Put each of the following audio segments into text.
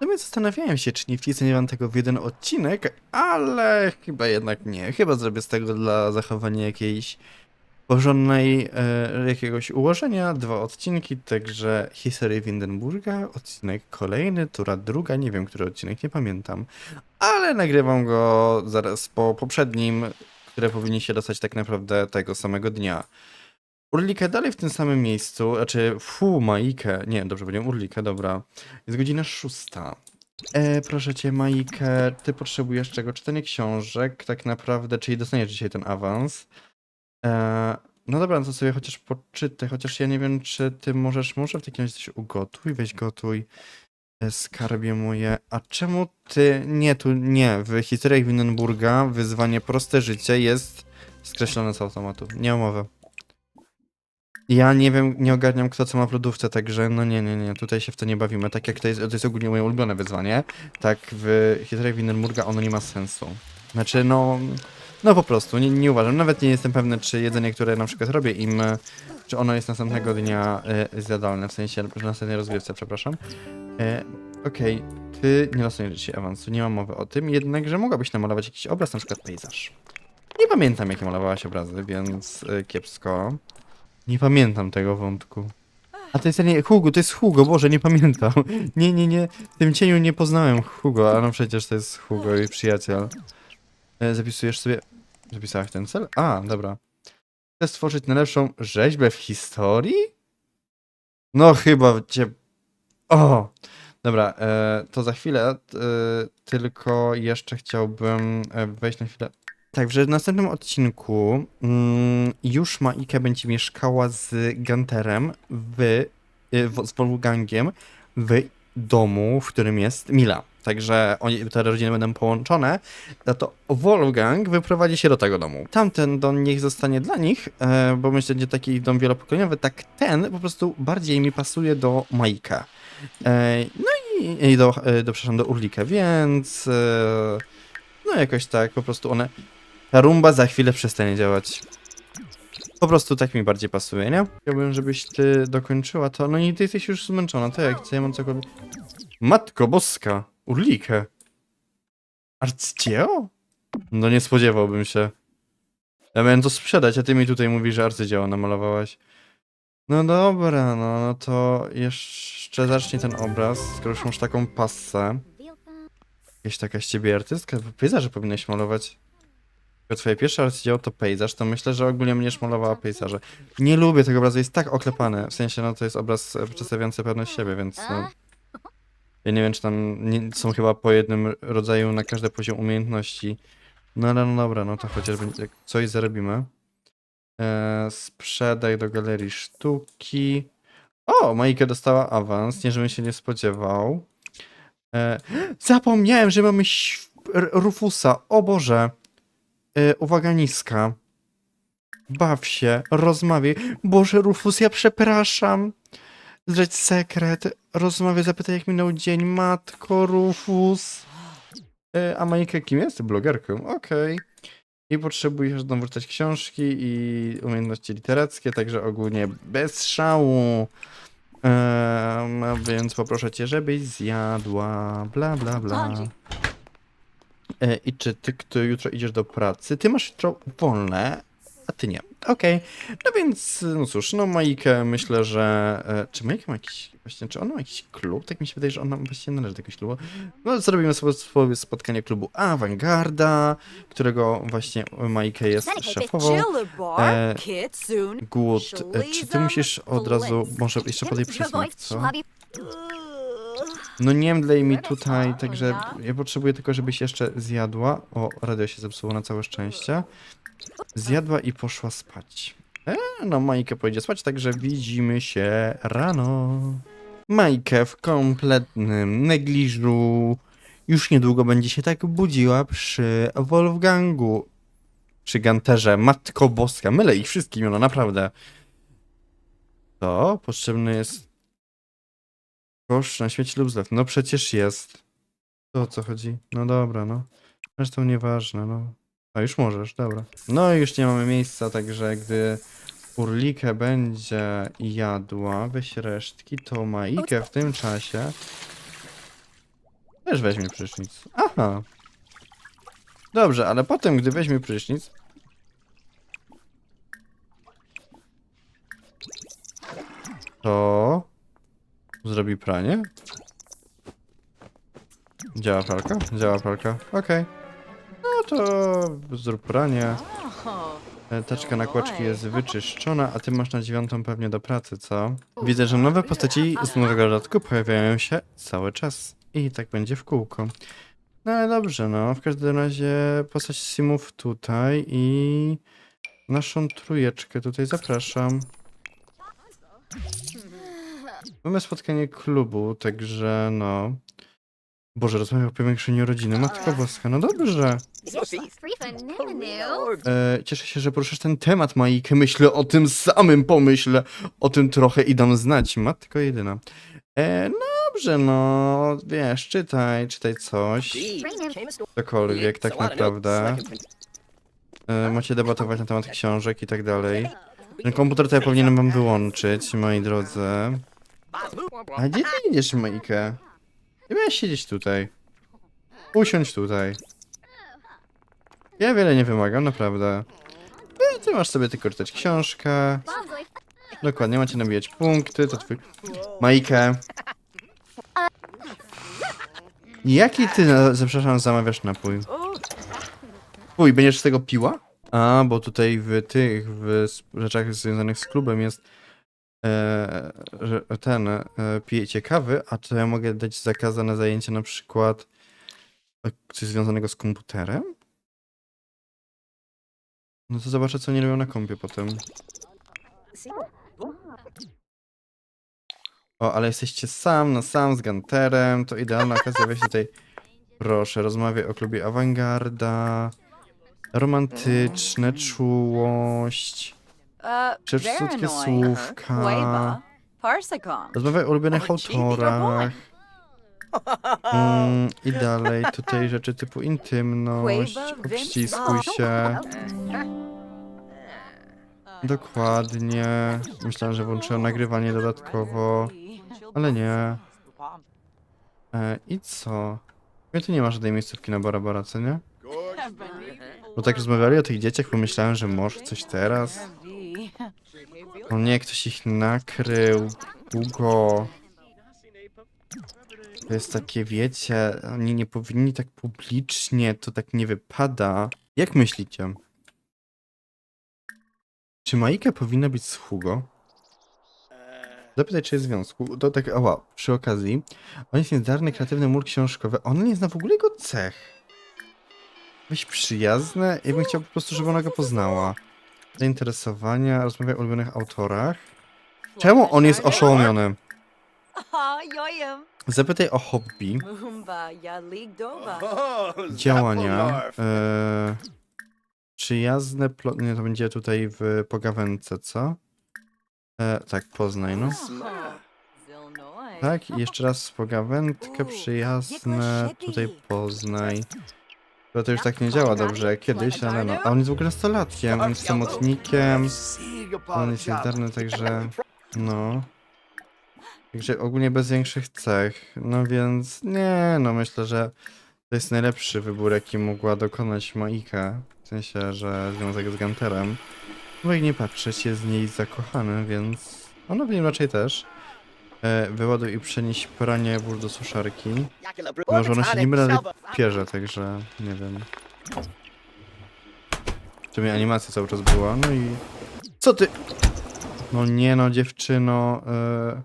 No więc zastanawiałem się, czy nie wcisnę wam tego w jeden odcinek, ale chyba jednak nie. Chyba zrobię z tego dla zachowania jakiejś porządnej, e, jakiegoś ułożenia dwa odcinki, także historię Windenburga, odcinek kolejny, tura druga, nie wiem, który odcinek, nie pamiętam, ale nagrywam go zaraz po poprzednim, które powinni się dostać tak naprawdę tego samego dnia. Urlikę dalej w tym samym miejscu, znaczy fu, Maikę, nie, dobrze powiedziałem Urlikę, dobra. Jest godzina szósta. E, proszę cię, Maikę, ty potrzebujesz czego? Czytanie książek, tak naprawdę, czyli dostaniesz dzisiaj ten awans. E, no dobra, no to sobie chociaż poczytaj, chociaż ja nie wiem, czy ty możesz, może w takim razie coś ugotuj, weź gotuj, e, skarbie moje. A czemu ty, nie, tu nie, w historiach Windenburga wyzwanie proste życie jest skreślone z automatu, nie ma mowy. Ja nie wiem, nie ogarniam kto co ma w lodówce, także no nie, nie, nie, tutaj się w to nie bawimy. Tak jak to jest, to jest ogólnie moje ulubione wyzwanie, tak w historiach Windenburga ono nie ma sensu. Znaczy, no, no po prostu, nie, nie uważam. Nawet nie jestem pewny, czy jedzenie, które na przykład robię im, czy ono jest następnego dnia e, zjadalne, w sensie w następnej rozgrywce, przepraszam. E, Okej, ty nie dostaniesz dzisiaj awansu, nie mam mowy o tym, jednakże mogłabyś namalować jakiś obraz, na przykład pejzaż. Nie pamiętam, jakie malowałaś obrazy, więc e, kiepsko. Nie pamiętam tego wątku. A to jest nie, Hugo, to jest Hugo, Boże, nie pamiętam. Nie, nie, nie, w tym cieniu nie poznałem Hugo, a no przecież to jest Hugo i przyjaciel. E, zapisujesz sobie... Zapisałeś ten cel? A, dobra. Chcę stworzyć najlepszą rzeźbę w historii? No chyba cię... O! Dobra, e, to za chwilę, e, tylko jeszcze chciałbym wejść na chwilę... Tak, że w następnym odcinku mm, już Maike będzie mieszkała z Gunterem w, y, w, z Wolfgangiem w domu, w którym jest Mila. Także oni, te rodziny będą połączone, no to Wolfgang wyprowadzi się do tego domu. Tamten dom niech zostanie dla nich, e, bo myślę, że będzie taki dom wielopokoleniowy, tak ten po prostu bardziej mi pasuje do Maika. E, no i, do, e, do, przepraszam, do Urlika, więc no jakoś tak, po prostu one, ta rumba za chwilę przestanie działać. Po prostu tak mi bardziej pasuje, nie? Chciałbym, żebyś ty dokończyła to. No i ty jesteś już zmęczona, to jak? Co ja mam cokolwiek... Matko boska! Urlikę! Arcydzieło? No nie spodziewałbym się. Ja miałem to sprzedać, a ty mi tutaj mówisz, że arcydzieło namalowałaś. No dobra, no, no to jeszcze zacznij ten obraz, skoro już masz taką passę. Jakaś taka z ciebie artystka, pejzaże powinnaś malować. Twoje pierwsze arcydzieło to pejzaż, to myślę, że ogólnie będziesz malowała pejzaże. Nie lubię tego obrazu, jest tak oklepany. W sensie, no to jest obraz e, przedstawiający pewność siebie, więc no, ja nie wiem, czy tam nie, są chyba po jednym rodzaju na każdy poziom umiejętności. No ale no dobra, no to chociaż coś zarobimy. Eee, sprzedaj do galerii sztuki. O, Majka dostała awans, nie żebym się nie spodziewał. Eee, zapomniałem, że mamy Rufusa. O Boże. Eee, uwaga niska. Baw się, rozmawiaj. Boże, Rufus, ja przepraszam. Zdradź sekret. Rozmawiaj, zapytaj jak minął dzień. Matko, Rufus. E, a Majka kim jest? Blogerką. Okej. I potrzebujesz znowu czytać książki i umiejętności literackie, także ogólnie bez szału. A więc poproszę cię, żebyś zjadła. Bla, bla, bla. E, I czy ty, kto jutro idziesz do pracy? Ty masz jutro wolne, a ty nie. Okej. No więc, no cóż, no Majkę myślę, że... E, czy Majka ma jakiś... Właśnie, czy ona ma jakiś klub? Tak mi się wydaje, że ona właściwie należy do jakiegoś klubu. No, zrobimy sobie, spotkanie klubu Awangarda, którego właśnie Majkę jest szefową. E, Głód, e, czy ty musisz od razu, może jeszcze podaj przysmak, co? No nie mdlej mi tutaj, także ja potrzebuję tylko, żebyś jeszcze zjadła. O, radio się zepsuło na całe szczęście. Zjadła i poszła spać. E, no Majkę pójdzie spać, także widzimy się rano. Majkę w kompletnym negliżu już niedługo będzie się tak budziła przy Wolfgangu. Przy Ganterze, Matko Boska, mylę ich wszystkim, no naprawdę. To potrzebny jest kosz na śmieci lub zlew. No przecież jest. To o co chodzi? No dobra, no. Zresztą nieważne, no. A już możesz, dobra. No i już nie mamy miejsca, także gdy Urlikę będzie jadła, weź resztki, to Maikę w tym czasie Też weźmie prysznic. Aha. Dobrze, ale potem, gdy weźmie prysznic... To... Zrobi pranie? Działa pralka? Działa pralka. Okej. No to zrób pranie. E, Teczka nakładki jest wyczyszczona, a ty masz na dziewiątą pewnie do pracy, co? Widzę, że nowe postaci z nowego dodatku pojawiają się cały czas. I tak będzie w kółko. No ale dobrze, no. W każdym razie postać Simów tutaj i naszą trójeczkę tutaj zapraszam. Mamy spotkanie klubu, także no. Boże, rozmawiał o powiększeniu rodziny. Matko Boska, no dobrze. E, cieszę się, że poruszasz ten temat, Majkę. Myślę o tym samym, pomyślę o tym trochę i dam znać. Matko jedyna. E, no dobrze, no, wiesz, czytaj, czytaj coś, cokolwiek tak naprawdę. E, macie debatować na temat książek i tak dalej. Ten komputer tutaj powinienem wam wyłączyć, moi drodzy. A gdzie ty idziesz, Majkę? Nie miałeś siedzieć tutaj. Usiądź tutaj. Ja wiele nie wymagam, naprawdę. E, Ty masz sobie tylko czytać książkę. Dokładnie, macie nabijać punkty, to twój... Majkę. Jaki ty, na- przepraszam, zamawiasz napój? Uj, będziesz z tego piła? A, bo tutaj w tych, w rzeczach związanych z klubem jest e, ten, e, pijecie kawy, a to ja mogę dać zakazane zajęcie na przykład e, coś związanego z komputerem? No to zobaczę, co nie robią na kompie potem. O, ale jesteście sam na sam z Gunterem, to idealna okazja, weź tutaj, proszę, rozmawiaj o klubie Awangarda, romantyczne, czułość, Przeczytaj słodkie słówka. rozmawiaj o ulubionych autorach, mm, i dalej, tutaj rzeczy typu intymność, obściskuj się, dokładnie, myślałem, że włączyłem nagrywanie dodatkowo, ale nie. E, I co? Mnie tu nie ma żadnej miejscówki na Bora, co nie? Bo tak rozmawiali o tych dzieciach, pomyślałem, że może coś teraz. O nie, ktoś ich nakrył. Długo. To jest takie, wiecie, oni nie powinni tak publicznie, to tak nie wypada. Jak myślicie? Czy Maika powinna być z Hugo? Zapytaj, czy jest w związku. To tak, ała, przy okazji. On jest niezdarny, kreatywny mur książkowy. On nie zna w ogóle jego cech. Weź przyjazne. Ja bym chciał po prostu, żeby ona go poznała. Zainteresowania, rozmawia o ulubionych autorach. Czemu on jest oszołomiony? Zapytaj o hobby, działania, e, przyjazne, nie, to będzie tutaj w pogawędce, co? E, tak, Poznaj, no. Tak, i jeszcze raz pogawędkę, przyjazne, tutaj Poznaj. To, to już tak nie działa dobrze jak kiedyś, ale no. A on jest w ogóle nastolatkiem, on jest samotnikiem, on jest niezdarny, także no. Także ogólnie bez większych cech. No więc nie, no myślę, że to jest najlepszy wybór, jaki mogła dokonać Maika. W sensie, że związek z Gunterem. Bo jak nie patrzeć, jest z niej zakochany, więc ona w nim raczej też. E, wyładuj i przenieś pranie włóż do suszarki. Może ona się nie mylę pierze, także nie wiem. Czy mi animacja cały czas była, no i... Co ty? No nie no, dziewczyno... E...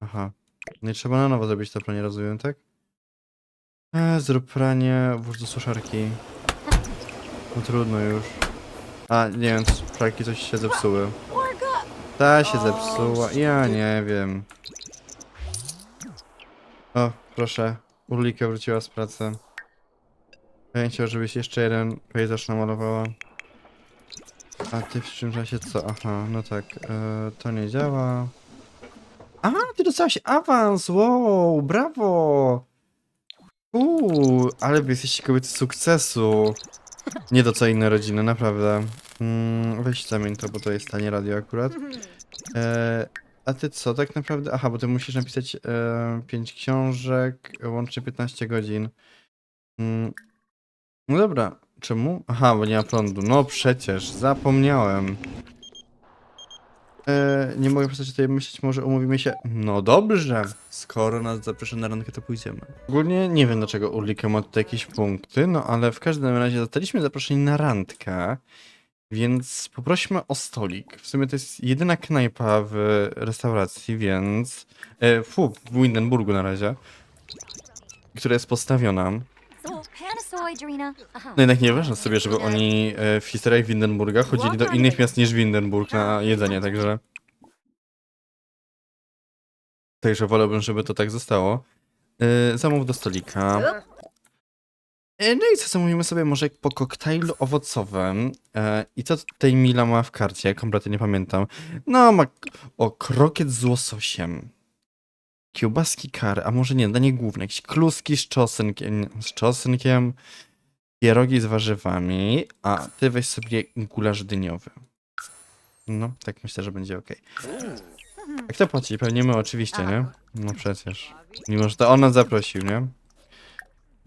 Aha. Nie trzeba na nowo zrobić to pranie, rozumiem, tak? E, zrób pranie, włóż do suszarki. No trudno już. A, nie wiem, pralki coś się zepsuły. Ta się zepsuła, ja nie wiem. O, proszę. Urlika wróciła z pracy. Ja żebyś jeszcze jeden pejzaż namalowała. A ty w czym czasie co? Aha, no tak. E, to nie działa. A, ty dostałaś awans! Wow, brawo! Uuu, ale wy jesteście kobiety sukcesu. Nie do co inne rodziny, naprawdę. Mm, weź zamień to, bo to jest tanie radio akurat. E, A ty co, tak naprawdę? Aha, bo ty musisz napisać e, 5 książek, łącznie 15 godzin. Mm. No dobra, czemu? Aha, bo nie ma prądu. No przecież, zapomniałem. E, nie mogę przestać tutaj myśleć, może umówimy się. No dobrze, skoro nas zaproszę na randkę, to pójdziemy. Ogólnie nie wiem, dlaczego Ulrika ma tutaj jakieś punkty, no ale w każdym razie zostaliśmy zaproszeni na randkę. Więc poprośmy o stolik. W sumie to jest jedyna knajpa w restauracji, więc. E, fu, w Windenburgu na razie. Która jest postawiona. No jednak nie ważne sobie, żeby oni e, w historiach Windenburga chodzili do innych miast niż Windenburg na jedzenie, także. Także wolałbym, żeby to tak zostało. E, zamów do stolika. E, No i co, zamówimy sobie może po koktajlu owocowym. E, I co tutaj Mila ma w karcie? Kompletnie nie pamiętam. No, ma o krokiet z łososiem. Kiełbaski kary, a może nie, danie główne. Jakieś kluski z czosnkiem, z czosnkiem, pierogi z warzywami, a ty weź sobie gulasz dyniowy. No, tak myślę, że będzie ok. A kto płaci? Pewnie my oczywiście, nie? No przecież. Mimo, że to on nas zaprosił, nie?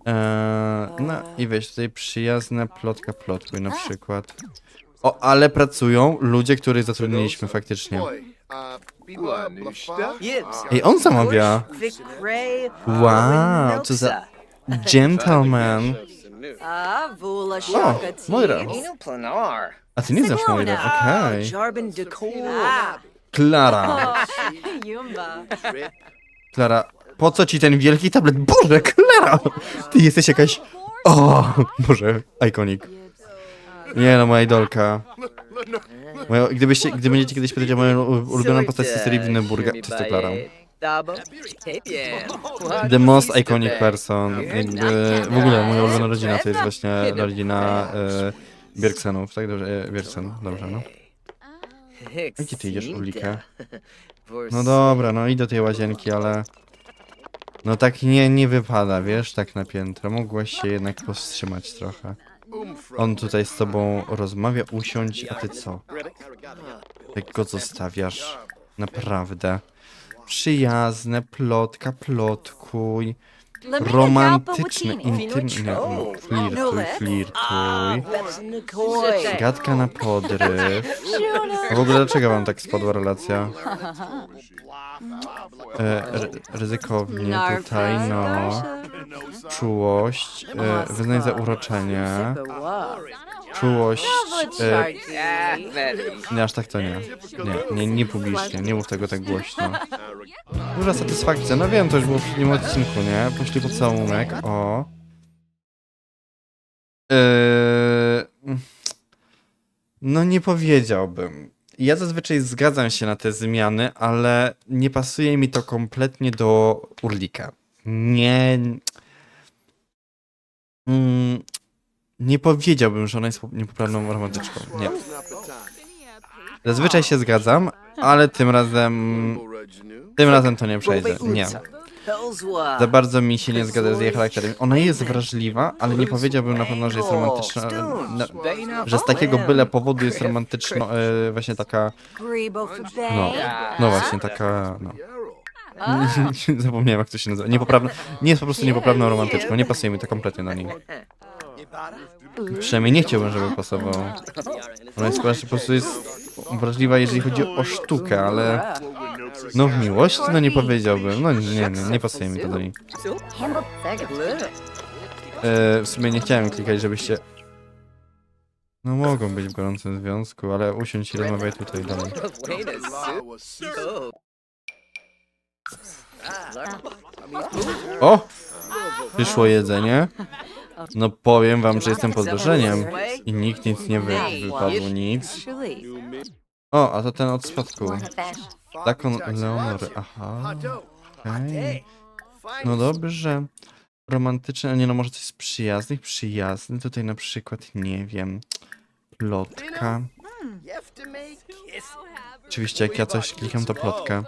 Eee, no i weź tutaj przyjazne plotka plotkuj na przykład. O, ale pracują ludzie, których zatrudniliśmy faktycznie. Ej, on zamawia. Wow, co za gentleman. O, Moira. A ty nie znasz Moira, okej. Klara. Klara, po co ci ten wielki tablet? Boże, Klara! Ty jesteś jakaś... O, Boże, ikonik. Nie no, moja idolka. Moja, gdybyście, gdy będziecie kiedyś pytać o moją ulubioną postać z historii Winneburga, to jest Klara. The most iconic person. Jakby, w ogóle moja ulubiona rodzina to jest właśnie rodzina e, Bierksenów, tak? Dobrze, e, Bierksen, dobrze, no. Gdzie ty idziesz, Ulrika? No dobra, no i do tej łazienki, ale... No tak nie, nie wypada, wiesz, tak na piętro. Mogłaś się jednak powstrzymać trochę. On tutaj z tobą rozmawia, usiądź, a ty co? Jak go zostawiasz? Naprawdę. Przyjazne, plotka, plotkuj. Romantyczne, intymne. No, flirtuj, flirtuj. Gadka na podryw. A w ogóle dlaczego wam tak spadła relacja? E, ry- ryzykownie tutaj, no. Czułość, e, wyznaj zauroczenie. Czułość, e, nie, aż tak to nie. Nie, nie, nie publicznie, nie mów tego tak głośno. Duża satysfakcja, no wiem, to już było w poprzednim odcinku, nie? Poszli pocałunek, o. Eee, no nie powiedziałbym. Ja zazwyczaj zgadzam się na te zmiany, ale nie pasuje mi to kompletnie do Urlika. Nie. Mm, nie powiedziałbym, że ona jest niepoprawną romantyczką. Nie. Zazwyczaj się zgadzam, ale tym razem. Tym razem to nie przejdzie. Nie. Za bardzo mi się nie zgadza z jej charakterem. Ona jest wrażliwa, ale nie powiedziałbym na pewno, że jest romantyczna. Na, że z takiego byle powodu jest romantyczna, e, właśnie taka. No, no właśnie, taka. No. Zapomniałem, jak to się nazywa. Niepoprawna. Nie jest po prostu niepoprawną romantyczką. Nie pasuje mi to kompletnie na niej. Przynajmniej nie chciałbym, żeby pasował. Ona jest po prostu jest wrażliwa, jeżeli chodzi o sztukę, ale. No w miłość? No nie powiedziałbym. No nie, nie, nie, nie pasuje mi to do niej. E, w sumie nie chciałem klikać, żebyście... No mogą być w gorącym związku, ale usiądź i rozmawiaj tutaj dalej. O! Przyszło jedzenie. No powiem wam, że jestem pod wrażeniem. I nikt nic nie wy nic. O, a to ten od spadku. Zakon Leonory, aha. No dobrze. Romantyczne, a nie no może coś z przyjaznych? Przyjazny, tutaj na przykład, nie wiem, plotka. Oczywiście jak ja coś klikam, to plotka.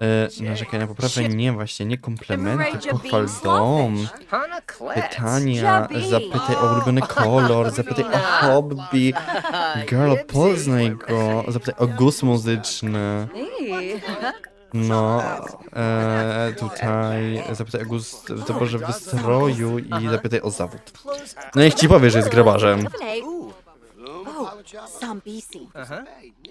E, narzekaj na poprawę? Nie, właśnie, nie komplementy, pochwal dom. Pytania, zapytaj o ulubiony kolor, zapytaj o hobby. Girl, poznaj go, zapytaj o gust muzyczny. No, e, tutaj zapytaj o gust w doborze wystroju i zapytaj o zawód. No niech ci powie, że jest grabarzem. Zambisi.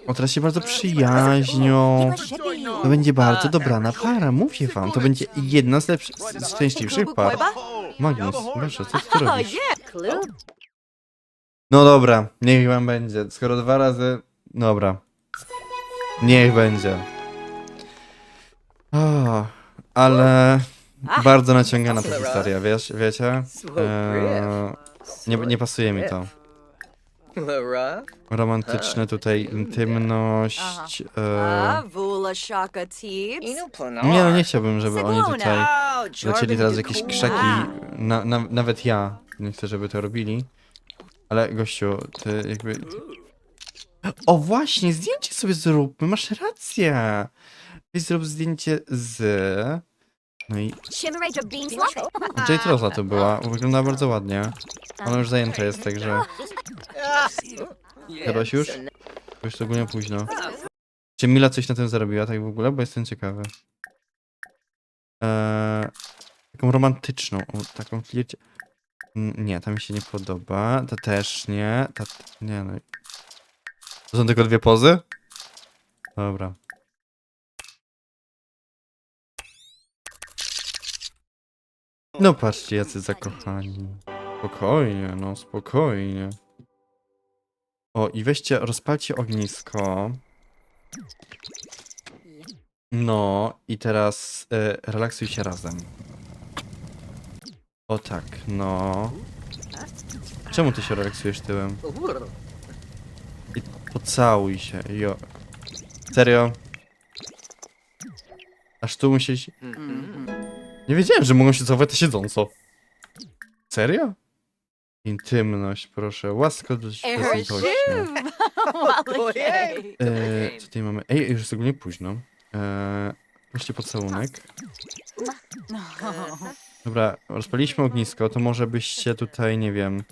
O, teraz się bardzo przyjaźnią. Shippy. To będzie bardzo dobrana para, mówię wam. To będzie jedna z lepszych, z szczęśliwszych par. Magnus, proszę, co ty robisz? No dobra, niech wam będzie. Skoro dwa razy... Dobra. Niech będzie. O, ale... Bardzo naciągana ta historia, wiesz, wiecie? Eee, nie, nie pasuje mi to. Romantyczne tutaj, intymność... Inu Planar. nie no, nie chciałbym, żeby oni tutaj Oh, lecieli Jordan teraz w jakieś krzaki. Na, na, nawet ja nie chcę, żeby to robili. Ale gościu, ty jakby... O właśnie, zdjęcie sobie zróbmy, masz rację. Weź zrób zdjęcie z... No i Shimmeray Jabin Slot. Jade Rosa tu była, wygląda bardzo ładnie. Ona już zajęta jest, także Chyba się już? już szczególnie późno. Czy Mila coś na tym zarobiła tak w ogóle? Bo jestem ciekawy. Eee, taką romantyczną, o, taką flircie... Nie, ta mi się nie podoba. Ta też nie. Ta... Nie no. To są tylko dwie pozy? Dobra. No patrzcie, jacy zakochani. Spokojnie, no spokojnie. O, i weźcie, rozpalcie ognisko. No, i teraz e, relaksuj się razem. O tak, no. Czemu ty się relaksujesz tyłem? I pocałuj się, jo. Serio? Aż tu musieliś... Nie wiedziałem, że mogą się całować siedząco. Serio? Intymność, proszę. Wysokości. Ojej. Eee, co tutaj mamy? Ej, już jest ogólnie późno. Eee, weźcie pocałunek. Dobra, rozpaliliśmy ognisko, to może byście tutaj, nie wiem...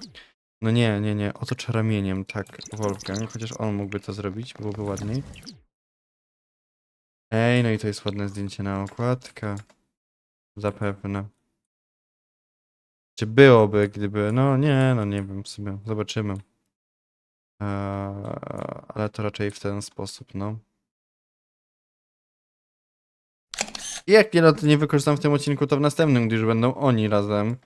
No nie, nie, nie, otocz ramieniem, tak, Wolfgang, chociaż on mógłby to zrobić, byłoby ładniej. Ej, no i to jest ładne zdjęcie na okładkę. Zapewne. Czy byłoby, gdyby... No nie, no nie wiem, sobie zobaczymy. Eee, ale to raczej w ten sposób, no. Jak nie, no nie wykorzystam w tym odcinku, to w następnym, gdy już będą oni razem.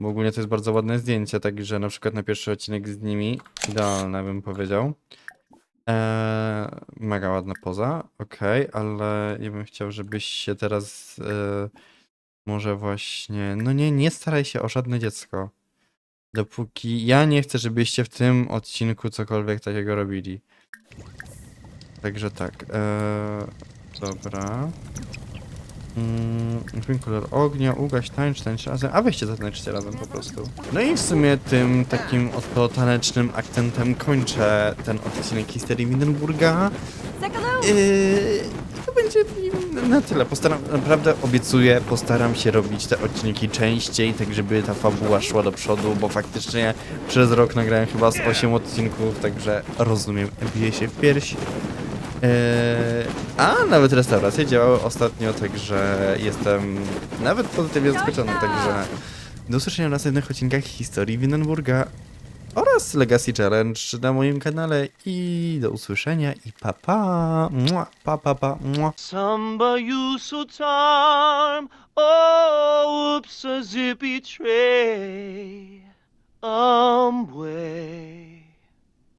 Bo ogólnie to jest bardzo ładne zdjęcie, także na przykład na pierwszy odcinek z nimi, idealne bym powiedział. Eee, mega ładna poza, okej, ale ja bym chciał, żebyś się teraz e, może właśnie, no nie, nie staraj się o żadne dziecko. Dopóki ja nie chcę, żebyście w tym odcinku cokolwiek takiego robili. Także tak. Eee, dobra. Mm, kolor ognia, ugaś, tańcz, tańcz razem. A weźcie zatańczcie razem po prostu. No i w sumie tym takim oto tanecznym akcentem kończę ten odcinek historii Mindenburga. Yy, to będzie na tyle. Postaram, naprawdę obiecuję, postaram się robić te odcinki częściej, tak żeby ta fabuła szła do przodu, bo faktycznie przez rok nagrałem chyba z 8 odcinków, także rozumiem, bije się w pierś. Yy, a nawet restauracje działały ostatnio, także jestem nawet pozytywnie zaskoczony, także do usłyszenia w następnych odcinkach historii Winenburga oraz Legacy Challenge na moim kanale i do usłyszenia i pa pa, mua, pa pa pa, mua. Samba so charm, oh, oops, a zippy tray. Oh,